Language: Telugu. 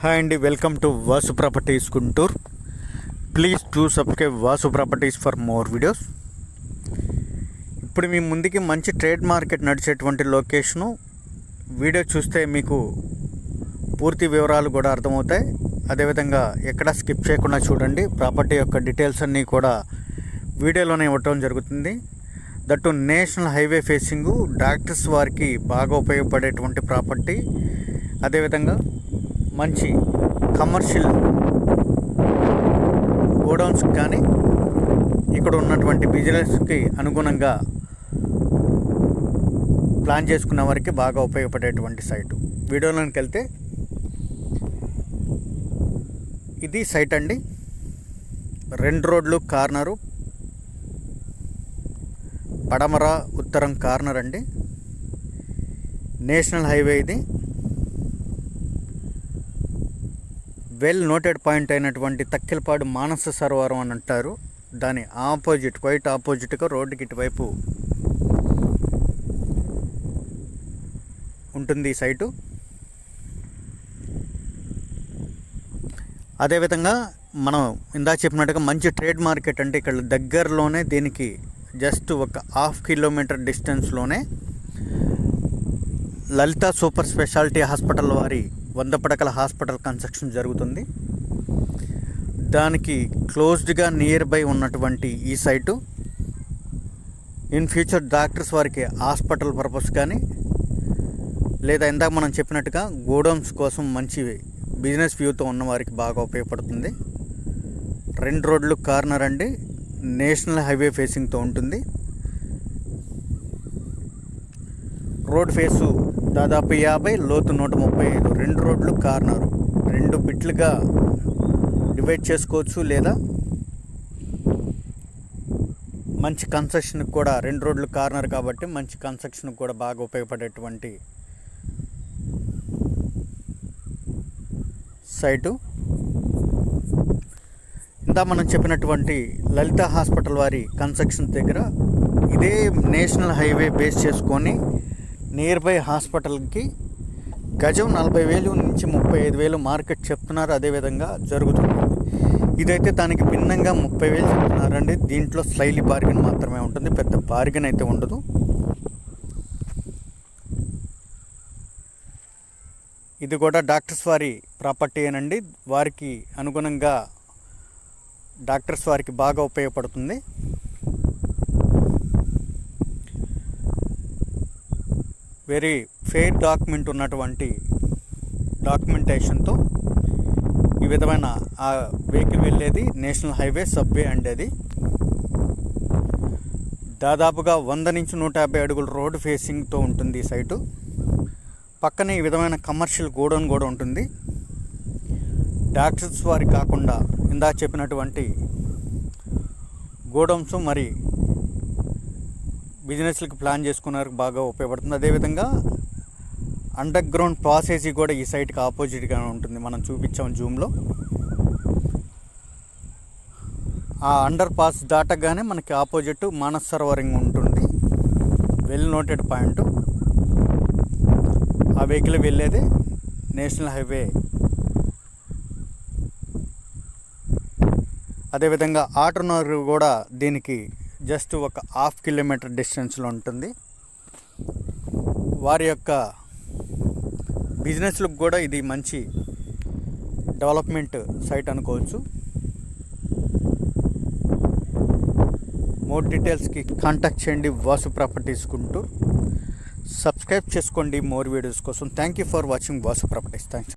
హాయ్ అండి welcome to Vasu properties Guntur please do subscribe Vasu properties for more videos ఇప్పుడు మీ ముందుకి మంచి ట్రేడ్ మార్కెట్ నడిచేటువంటి లొకేషను వీడియో చూస్తే మీకు పూర్తి వివరాలు కూడా అర్థమవుతాయి. అదేవిధంగా ఎక్కడ స్కిప్ చేయకుండా చూడండి. ప్రాపర్టీ యొక్క డీటెయిల్స్ అన్నీ కూడా వీడియోలోనే ఇవ్వటం జరుగుతుంది. That national highway facing doctors వారికి బాగా ఉపయోగపడేటువంటి ప్రాపర్టీ అదేవిధంగా మంచి కమర్షియల్ గోడౌన్స్ కానీ ఇక్కడ ఉన్నటువంటి బిజినెస్కి అనుగుణంగా ప్లాన్ చేసుకున్న వారికి బాగా ఉపయోగపడేటువంటి సైటు. వీడియోలోకి వెళ్తే ఇది సైట్ అండి. రెండు రోడ్లు కార్నరు. పడమర ఉత్తరం కార్నర్ అండి. నేషనల్ హైవే ఇది. వెల్ నోటెడ్ పాయింట్ అయినటువంటి తక్కిలపాడు మానస సరోవరం అని అంటారు. దాని ఆపోజిట్ క్వైట్ ఆపోజిట్గా రోడ్డుకి ఇటువైపు ఉంటుంది ఈ సైటు. అదేవిధంగా మనం ఇందా చెప్పినట్టుగా మంచి ట్రేడ్ మార్కెట్ అంటే ఇక్కడ దగ్గరలోనే దీనికి జస్ట్ ఒక హాఫ్ కిలోమీటర్ డిస్టెన్స్లోనే లలిత సూపర్ స్పెషాలిటీ హాస్పిటల్ వారి వంద పడకల హాస్పిటల్ కన్స్ట్రక్షన్ జరుగుతుంది. దానికి క్లోజ్డ్గా నియర్ బై ఉన్నటువంటి ఈ సైటు. ఇన్ ఫ్యూచర్ డాక్టర్స్ వారికి హాస్పిటల్ పర్పస్ కానీ లేదా ఇందాక మనం చెప్పినట్టుగా గోడౌన్స్ కోసం మంచి బిజినెస్ వ్యూతో ఉన్న వారికి బాగా ఉపయోగపడుతుంది. రెండు రోడ్లు కార్నర్ అండి నేషనల్ హైవే ఫేసింగ్తో ఉంటుంది. రోడ్ ఫేసు దాదాపు యాభై లోతు నూట ముప్పై ఐదు. రెండు రోడ్లు కార్నరు. రెండు బిట్లుగా డివైడ్ చేసుకోవచ్చు లేదా? మంచి కన్స్ట్రక్షన్కి కూడా రెండు రోడ్లు కార్నర్ కాబట్టి మంచి కన్స్ట్రక్షన్కి కూడా బాగా ఉపయోగపడేటువంటి సైటు. ఇందా మనం చెప్పినటువంటి లలిత హాస్పిటల్ వారి కన్స్ట్రక్షన్ దగ్గర ఇదే నేషనల్ హైవే బేస్ చేసుకొని నియర్ బై హాస్పిటల్కి గజం నలభై వేలు నుంచి ముప్పై ఐదు వేలు మార్కెట్ చెప్తున్నారు. అదేవిధంగా జరుగుతుంది. ఇదైతే దానికి భిన్నంగా ముప్పై వేలు చెప్తున్నారండి. దీంట్లో స్లైలీ బార్గెన్ మాత్రమే ఉంటుంది. పెద్ద బార్గెన్ అయితే ఉండదు. ఇది కూడా డాక్టర్స్ వారి ప్రాపర్టీ అనండి వారికి అనుగుణంగా డాక్టర్స్ వారికి బాగా ఉపయోగపడుతుంది. వెరీ ఫెయిర్ డాక్యుమెంట్ ఉన్నటువంటి డాక్యుమెంటేషన్తో ఈ విధమైన ఆ వెహికల్ వెళ్ళేది నేషనల్ హైవే సబ్వే అండి అది. దాదాపుగా వంద నుంచి నూట యాభై అడుగుల రోడ్డు ఫేసింగ్తో ఉంటుంది ఈ సైటు. పక్కనే ఈ విధమైన కమర్షియల్ గోడౌన్ కూడా ఉంటుంది. డాక్టర్స్ వారికి కాకుండా ఇందా చెప్పినటువంటి గోడౌన్స్ మరి బిజినెస్లకు ప్లాన్ చేసుకున్నారు బాగా ఉపయోగపడుతుంది. అదేవిధంగా అండర్ గ్రౌండ్ ప్రాసెస్ కూడా ఈ సైట్కి ఆపోజిట్గా ఉంటుంది. మనం చూపించాం జూమ్లో ఆ అండర్ పాస్ దాటగానే మనకి ఆపోజిట్ మానస్ సరోవరింగ్ ఉంటుంది. వెల్ నోటెడ్ పాయింట్ ఆ వెహికల్ వెళ్ళేది నేషనల్ హైవే అదేవిధంగా ఆటోనర్ కూడా దీనికి జస్ట్ ఒక హాఫ్ కిలోమీటర్ డిస్టెన్స్లో ఉంటుంది. వారి యొక్క బిజినెస్లకు కూడా ఇది మంచి డెవలప్మెంట్ సైట్ అనుకోవచ్చు. మోర్ డీటెయిల్స్కి కాంటాక్ట్ చేయండి వాసు ప్రాపర్టీస్ గుంటూరు. సబ్స్క్రైబ్ చేసుకోండి మోర్ వీడియోస్ కోసం. Thank you for watching Vasu properties. Thanks